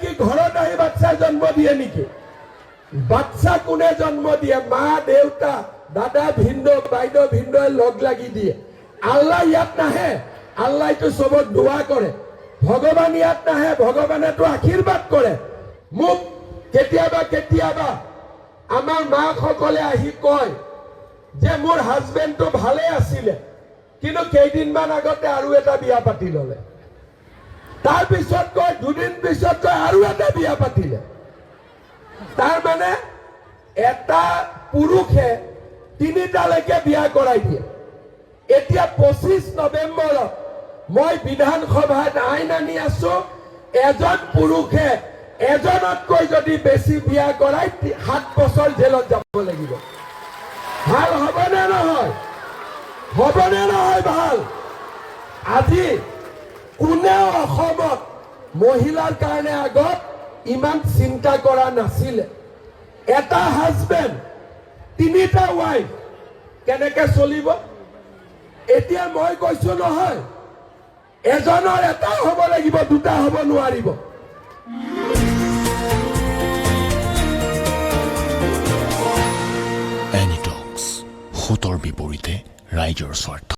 কি আহি বাচ্চা জন্ম দিয়ে নেকি? বাচ্চা কোনে জন্ম দিয়ে? মা, দেউতা, দাদা ভিন্দৌ বাইদেউ ভিন্দৌৱে লগ লাগি দিয়ে। আল্লাহ ইয়াত নাহে আল্লাহটো চবত দোৱা কৰে। ভগৱান ইয়াত নাহে ভগৱানেতো আশীৰ্বাদ কৰে। মোক কেতিয়াবা কেতিয়াবা আমাৰ মাকসকলে আহি কয় যে, মোৰ হাজবেণ্ডটো ভালে আছিলে, কিন্তু কেইদিনমান আগতে আৰু এটা বিয়া পাতি ললে। তাৰ পিছত কয় দুদিন পিছত কয় আৰু এটা বিয়া পাতিলে তাৰ মানে এটা পুৰুষে তিনিটালৈকে বিয়া কৰাই দিয়ে। এতিয়া পঁচিছ নৱেম্বৰত মই বিধানসভাত আইন আনি আছো, এজন পুৰুষে এজনতকৈ যদি বেছি বিয়া কৰাই, সাত বছৰ জেলত যাব লাগিব। ভালো হ'বনে নহয়? হ'বনে নহয় ভালো? আজি কোনেও অসমত মহিলাৰ কাৰণে আগত ইমান চিন্তা কৰা নাছিলে। এটা হাজবেণ্ড তিনিটা ৱাইফ কেনেকে চলিব? এতিয়া মই কৈছো নহয়, এজনৰ এটা হ'ব লাগিব, দুটা হ'ব নোৱাৰিব। সোঁতৰ বিপৰীতে ৰাইজৰ স্বাৰ্থ।